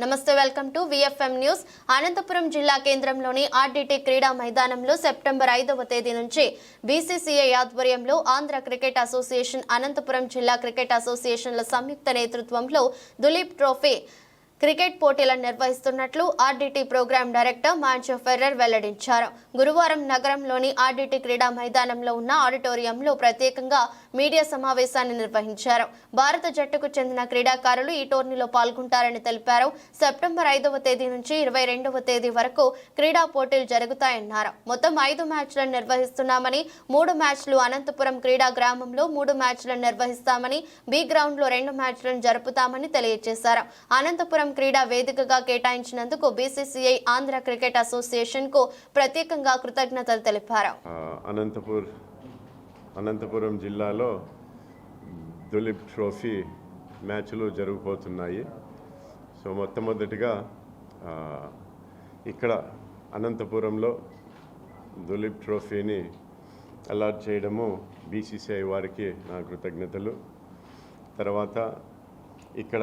నమస్తే welcome to VFM news Anantapuram జిల్లా కేంద్రంలోని ఆర్డీటీ క్రీడా మైదానంలో సెప్టెంబర్ ఐదవ తేదీ నుంచి బీసీసీఐ ఆధ్వర్యంలో ఆంధ్ర క్రికెట్ అసోసియేషన్ అనంతపురం జిల్లా క్రికెట్ అసోసియేషన్ల సంయుక్త నేతృత్వంలో దులీప్ ట్రోఫీ క్రికెట్ పోటీలను నిర్వహిస్తున్నట్లు RDT program director Moncho Ferrer వెల్లడించారు. గురువారం నగరంలోని ఆర్డీటీ క్రీడా మైదానంలో ఉన్న ఆడిటోరియంలో ప్రత్యేకంగా మీడియా సమావేశాన్ని నిర్వహించారు. భారత జట్టుకు చెందిన క్రీడాకారులు ఈ టోర్నీలో పాల్గొంటారని తెలిపారు. సెప్టెంబర్ ఐదవ తేదీ నుంచి ఇరవై రెండవ తేదీ వరకు క్రీడా పోటీలు జరుగుతాయన్నారు. మొత్తం ఐదు మ్యాచ్లను నిర్వహిస్తున్నామని మూడు మ్యాచ్లు అనంతపురం క్రీడా గ్రామంలో మూడు మ్యాచ్లను నిర్వహిస్తామని బి గ్రౌండ్లో రెండు మ్యాచ్లను జరుపుతామని తెలియజేశారు. అనంతపురం క్రీడా వేదికగా కేటాయించినందుకు బీసీసీఐ ఆంధ్ర క్రికెట్ అసోసియేషన్కు ప్రత్యేకంగా కృతజ్ఞతలు తెలిపారు. అనంతపుర్ అనంతపూర్ అనంతపురం జిల్లాలో దులీప్ ట్రోఫీ మ్యాచ్లు జరుగుపోతున్నాయి సో మొట్టమొదటిగా ఇక్కడ అనంతపురంలో దులీప్ ట్రోఫీని అలాట్ చేయడము బీసీసీఐ వారికి నా కృతజ్ఞతలు. తర్వాత ఇక్కడ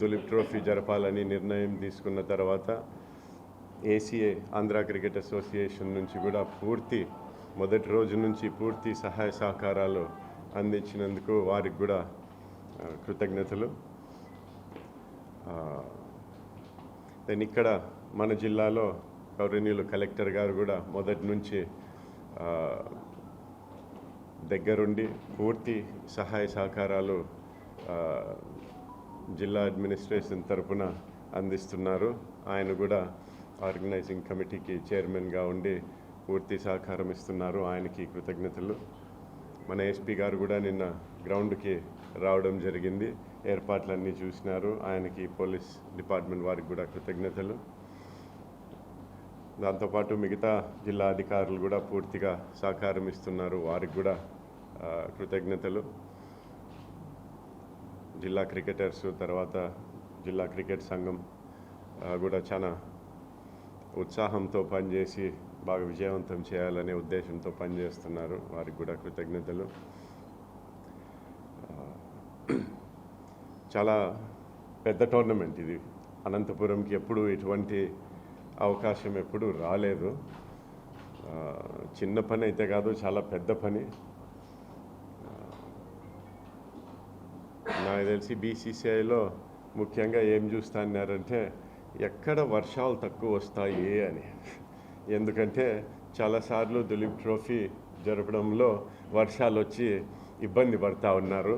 దులీప్ ట్రోఫీ జరపాలని నిర్ణయం తీసుకున్న తర్వాత ఏసీఏ ఆంధ్ర క్రికెట్ అసోసియేషన్ నుంచి కూడా పూర్తి మొదటి రోజు నుంచి పూర్తి సహాయ సహకారాలు అందించినందుకు వారికి కూడా కృతజ్ఞతలు. దెన్ ఇక్కడ మన జిల్లాలో గౌరవనీయులు కలెక్టర్ గారు కూడా మొదటి నుంచి దగ్గరుండి పూర్తి సహాయ సహకారాలు జిల్లా అడ్మినిస్ట్రేషన్ తరపున అందిస్తున్నారు. ఆయన కూడా ఆర్గనైజింగ్ కమిటీకి చైర్మన్గా ఉండి పూర్తి సహకారం ఇస్తున్నారు. ఆయనకి కృతజ్ఞతలు. మన ఎస్పీ గారు కూడా నిన్న గ్రౌండ్కి రావడం జరిగింది. ఏర్పాట్లన్నీ చూసినారు. ఆయనకి పోలీస్ డిపార్ట్మెంట్ వారికి కూడా కృతజ్ఞతలు. దాంతోపాటు మిగతా జిల్లా అధికారులు కూడా పూర్తిగా సహకారం ఇస్తున్నారు. వారికి కూడా కృతజ్ఞతలు. జిల్లా క్రికెటర్స్ తర్వాత జిల్లా క్రికెట్ సంఘం కూడా చాలా ఉత్సాహంతో పనిచేసి బాగా విజయవంతం చేయాలనే ఉద్దేశంతో పనిచేస్తున్నారు. వారికి కూడా కృతజ్ఞతలు. చాలా పెద్ద టోర్నమెంట్ ఇది. అనంతపురంకి ఎప్పుడు ఇటువంటి అవకాశం ఎప్పుడు రాలేదు. చిన్న పని అయితే కాదు చాలా పెద్ద పని. నాకు తెలిసి బీసీసీఐలో ముఖ్యంగా ఏం చూస్తాన్నారంటే ఎక్కడ వర్షాలు తక్కువ వస్తాయి అని. ఎందుకంటే చాలాసార్లు దులీప్ ట్రోఫీ జరపడంలో వర్షాలు వచ్చి ఇబ్బంది పడతా ఉన్నారు.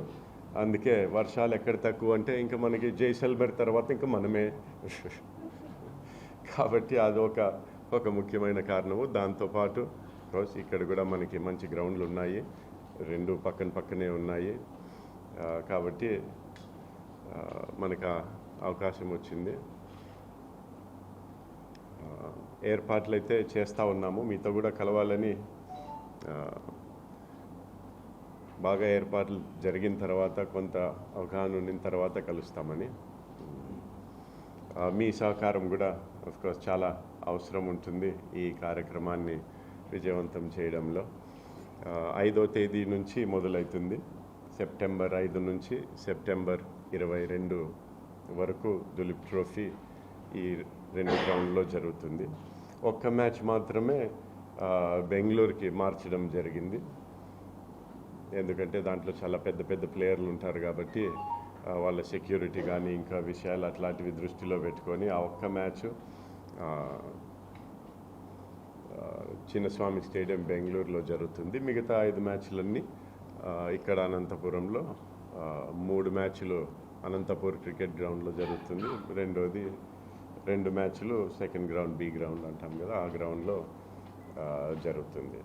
అందుకే వర్షాలు ఎక్కడ తక్కువ అంటే ఇంకా మనకి జైసల్మేర్ తర్వాత ఇంకా మనమే. కాబట్టి అదొక ఒక ముఖ్యమైన కారణము. దాంతోపాటు రోజు ఇక్కడ కూడా మనకి మంచి గ్రౌండ్లు ఉన్నాయి. రెండు పక్కన పక్కనే ఉన్నాయి. కాబట్టి మనకు అవకాశం వచ్చింది. ఏర్పాట్లు అయితే చేస్తూ ఉన్నాము. మీతో కూడా కలవాలని బాగా ఏర్పాట్లు జరిగిన తర్వాత కొంత అవగాహన ఉన్న తర్వాత కలుస్తామని. మీ సహకారం కూడా కోర్స్ చాలా అవసరం ఉంటుంది ఈ కార్యక్రమాన్ని విజయవంతం చేయడంలో. ఐదో తేదీ నుంచి మొదలవుతుంది. సెప్టెంబర్ ఐదు నుంచి సెప్టెంబర్ ఇరవై రెండు వరకు దులీప్ ట్రోఫీ ఈ రెండు గ్రౌండ్లో జరుగుతుంది. ఒక్క మ్యాచ్ మాత్రమే బెంగళూరుకి మార్చడం జరిగింది. ఎందుకంటే దాంట్లో చాలా పెద్ద పెద్ద ప్లేయర్లు ఉంటారు కాబట్టి వాళ్ళ సెక్యూరిటీ కానీ ఇంకా విషయాలు అట్లాంటివి దృష్టిలో పెట్టుకొని ఆ ఒక్క మ్యాచ్ చిన్నస్వామి స్టేడియం బెంగళూరులో జరుగుతుంది. మిగతా ఐదు మ్యాచ్లన్నీ ఇక్కడ అనంతపురంలో మూడు మ్యాచ్లు అనంతపూర్ క్రికెట్ గ్రౌండ్లో జరుగుతుంది. రెండోది రెండు మ్యాచ్లు సెకండ్ గ్రౌండ్ బి గ్రౌండ్ అంటాం కదా ఆ గ్రౌండ్లో జరుగుతుంది.